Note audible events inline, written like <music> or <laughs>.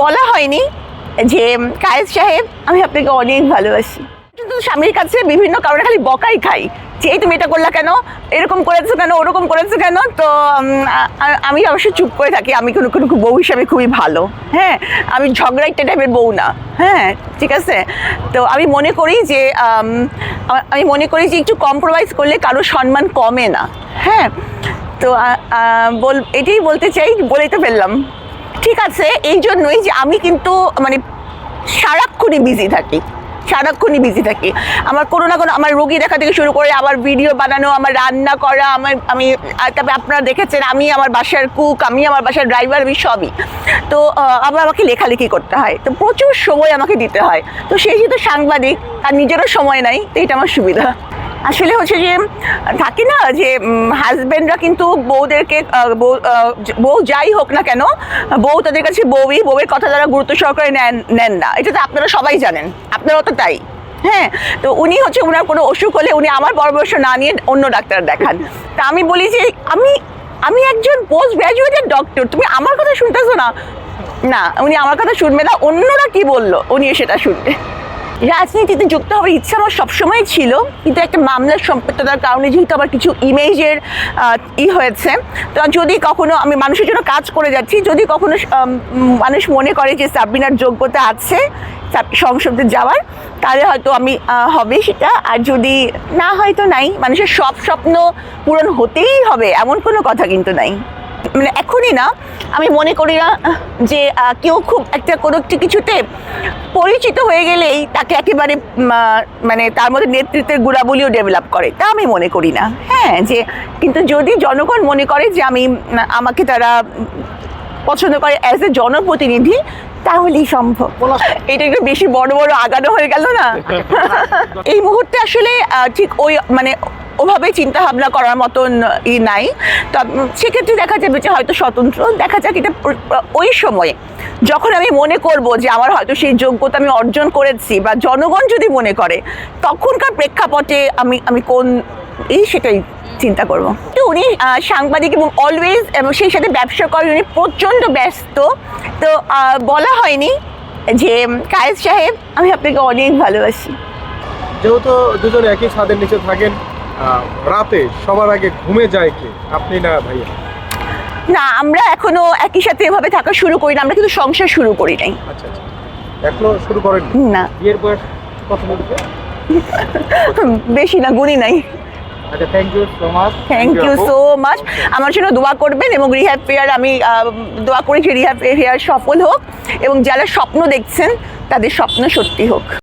বলা হয়নি যে কায়েদ সাহেব, আমি আপনাকে অনেক ভালোবাসি। কিন্তু স্বামীর কাছে বিভিন্ন কারণে খালি বকাই খাই যে, এই তুমি এটা করলা কেন? এরকম করেছ কেন? ওরকম করেছ কেন? তো আমি অবশ্য চুপ করে থাকি। আমি কোনো কোনো বউ হিসাবে খুবই ভালো। হ্যাঁ আমি ঝগড়াইটা টাইপের বউ না। হ্যাঁ ঠিক আছে? তো আমি মনে করি যে, আমি মনে করি যে, একটু কম্প্রোমাইজ করলে কারও সম্মান কমে না। হ্যাঁ তো বল, এটাই বলতে চাই, বলেই তো ফেললাম। ঠিক আছে, এই জন্যই যে আমি কিন্তু মানে সারাক্ষণই বিজি থাকি, সারাক্ষণই বিজি থাকি। আমার কোনো না কোনো আমার রোগী দেখা থেকে শুরু করে আমার ভিডিও বানানো, আমার রান্না করা, আমার আমি তারপরে আপনারা দেখেছেন, আমি আমার বাসার কুক আমি আমার বাসার ড্রাইভার আমি সবই। তো আবার আমাকে লেখালেখি করতে হয়। তো প্রচুর সময় আমাকে দিতে হয়। তো সেই যেহেতু সাংবাদিক, আর নিজেরও সময় নাই, তো এটা আমার সুবিধা। আসলে হচ্ছে যে, থাকে না যে হাজবেন্ডরা কিন্তু বউদেরকে বউ যাই হোক না কেন, বউ তাদের কাছে বউই, বউয়ের কথা তারা গুরুত্ব সহকারে নেন নেন না। এটা তো আপনারা সবাই জানেন, আপনারাও তো তাই। হ্যাঁ তো উনি হচ্ছে ওনার কোনো অসুখ হলে উনি আমার পরামর্শ না নিয়ে অন্য ডাক্তার দেখান। তা আমি বলি যে, আমি আমি একজন পোস্ট গ্র্যাজুয়েটেড ডক্টর তুমি আমার কথা শুনতেছো না? না, উনি আমার কথা শুনবে না, অন্যরা কি বলল? উনি সেটা শুনবে। রাজনীতিতে যুক্ত হওয়ার ইচ্ছা আমার সবসময় ছিল, কিন্তু একটা মামলার সম্পৃক্ততার কারণে যেহেতু আমার কিছু ইমেজের ই হয়েছে, তো যদি কখনো আমি মানুষের জন্য কাজ করে যাচ্ছি, যদি কখনো মানুষ মনে করে যে সাবরিনার যোগ্যতা আছে সংসদে যাওয়ার, তাহলে হয়তো আমি হবে সেটা, আর যদি না হয়তো নাই, মানুষের সব স্বপ্ন পূরণ হতেই হবে, এমন কোনো কথা কিন্তু নাই। মানে এখনই না আমি মনে করি না যে কেউ খুব একটা কোনো একটি কিছুতে পরিচিত হয়ে গেলেই তাকে একেবারে মানে তার মধ্যে নেতৃত্বের গুণাবলীও ডেভেলপ করে। তা আমি মনে করি না। হ্যাঁ যে কিন্তু যদি জনগণ মনে করে যে আমি আমাকে তারা পছন্দ করে অ্যাজ এ জনপ্রতিনিধি তাহলেই সম্ভব। এটা একটু বেশি বড় বড় আগানো হয়ে গেল না? <laughs> এই মুহূর্তে আসলে ঠিক ওই মানে ওভাবে চিন্তা ভাবনা করার মতন ই নাই। তো সেক্ষেত্রে দেখা যাবে যে হয়তো স্বতন্ত্র। দেখা যাক এটা ওই সময়ে যখন আমি মনে করব যে আমার হয়তো সেই যোগ্যতা আমি অর্জন করেছি বা জনগণ যদি মনে করে, তখনকার প্রেক্ষাপটে আমি আমি কোন এই সেটাই চিন্তা করব। তো উনি সাংবাদিক এবং অলওয়েজ এবং সেই সাথে ব্যবসা করেন, উনি প্রচণ্ড ব্যস্ত। তো বলা হয়নি যে কায়েদ সাহেব, আমি আপনাকে অনেক ভালোবাসি। যেহেতু দুজন একই ছাদের নিচে থাকেন রাতে সবার আগে ঘুমে যায় কে? আপনি না ভাইয়া? না আমরা এখনও একই সাথে এভাবে থাকা শুরু করি না আমরা কিন্তু সংসার শুরু করি নাই। আচ্ছা আচ্ছা। এখনও শুরু করেন না। বিয়ের বয়স কত বলতে <laughs> বেশি না গুণই নাই। আচ্ছা thank you so much thank you so much আমার জন্য দোয়া করবেন এবং রিহ্যাব ফেয়ার আমি দোয়া করি যে রিহ্যাব ফেয়ার সফল হোক এবং যারা স্বপ্ন দেখছেন তাদের স্বপ্ন সত্যি হোক।